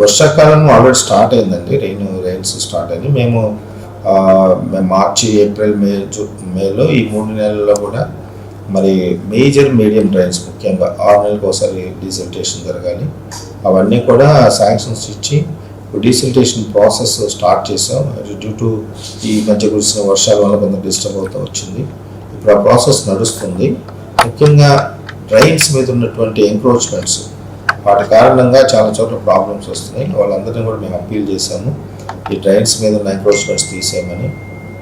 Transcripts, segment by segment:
వర్షాకాలం already start అయిందండి. Rain rains start అయింది మేము మార్చి ఏప్రిల్ మే మేలో ఈ మూడు నెలల్లో కూడా మరి మేజర్ మీడియం డ్రైన్స్ ముఖ్యంగా ఆరు నెలలకు ఒకసారి డీసెల్టేషన్ జరగాలి. అవన్నీ కూడా శాంక్షన్స్ ఇచ్చి డీసెల్టేషన్ ప్రాసెస్ స్టార్ట్ చేసాం డ్యూ టు ఈ మధ్య కురిసిన వర్షాల వల్ల కొంత డిస్టర్బ్ అవుతూ వచ్చింది. ఇప్పుడు ఆ ప్రాసెస్ నడుస్తుంది. ముఖ్యంగా డ్రైన్స్ మీద ఉన్నటువంటి ఎంక్రోచ్మెంట్స్ వాటి కారణంగా చాలా చోట్ల ప్రాబ్లమ్స్ వస్తున్నాయి. వాళ్ళందరినీ కూడా మేము అప్పీల్ చేశాము. ఈ డ్రైన్స్ మీద ఉన్న ఎంక్రోచ్మెంట్స్ తీసేయమని.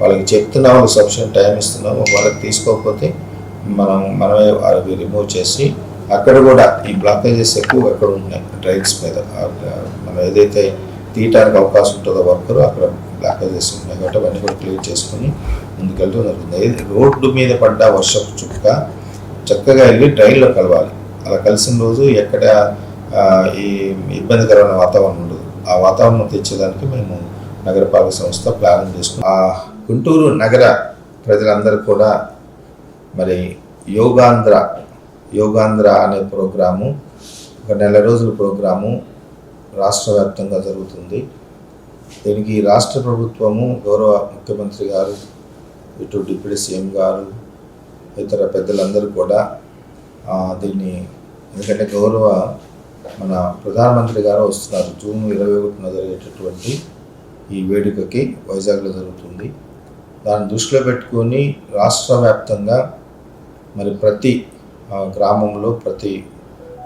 వాళ్ళకి చెప్తున్నాం వాళ్ళకి సఫిషియంట్ టైం ఇస్తున్నాము. వాళ్ళకి తీసుకోకపోతే మనం మనమే అవి రిమూవ్ చేసి అక్కడ కూడా ఈ బ్లాకేజెస్ ఎక్కువ అక్కడ ఉన్నాయి డ్రైన్స్ మీద. మనం ఏదైతే తీయటానికి అవకాశం ఉంటుందో వర్కర్ అక్కడ బ్లాకేజెస్ ఉన్నాయి. కాబట్టి అవన్నీ కూడా క్లియర్ చేసుకొని ముందుకెళ్తూ జరుగుతుంది రోడ్డు మీద పడ్డ వర్షపు చుక్క చక్కగా వెళ్ళి ట్రైన్లో కలవాలి. అలా కలిసిన రోజు ఎక్కడ ఈ ఇబ్బందికరమైన వాతావరణం ఉండదు. ఆ వాతావరణం తెచ్చేదానికి మేము నగరపాలక సంస్థ ప్లాన్ చేసుకున్నాం. ఆ గుంటూరు నగర ప్రజలందరూ కూడా మరి యోగాంధ్ర యోగాంధ్ర అనే ప్రోగ్రాము ఒక నెల రోజుల ప్రోగ్రాము రాష్ట్ర వ్యాప్తంగా జరుగుతుంది. దీనికి రాష్ట్ర ప్రభుత్వము గౌరవ ముఖ్యమంత్రి గారు ఇటు డిప్యూటీ సీఎం గారు ఇతర పెద్దలందరూ కూడా దీన్ని ఎందుకంటే గౌరవ మన ప్రధానమంత్రి గారు వస్తున్నారు. జూన్ ఇరవై ఒకటిన జరిగేటటువంటి ఈ వేడుకకి వైజాగ్లో జరుగుతుంది. దాన్ని దృష్టిలో పెట్టుకొని రాష్ట్ర వ్యాప్తంగా మరి ప్రతి గ్రామంలో ప్రతి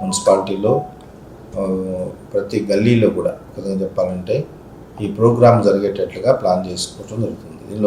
మున్సిపాలిటీలో ప్రతి గల్లీలో కూడా ఒక చెప్పాలంటే ఈ ప్రోగ్రాం జరిగేటట్లుగా ప్లాన్ చేసుకోవటం జరుగుతుంది.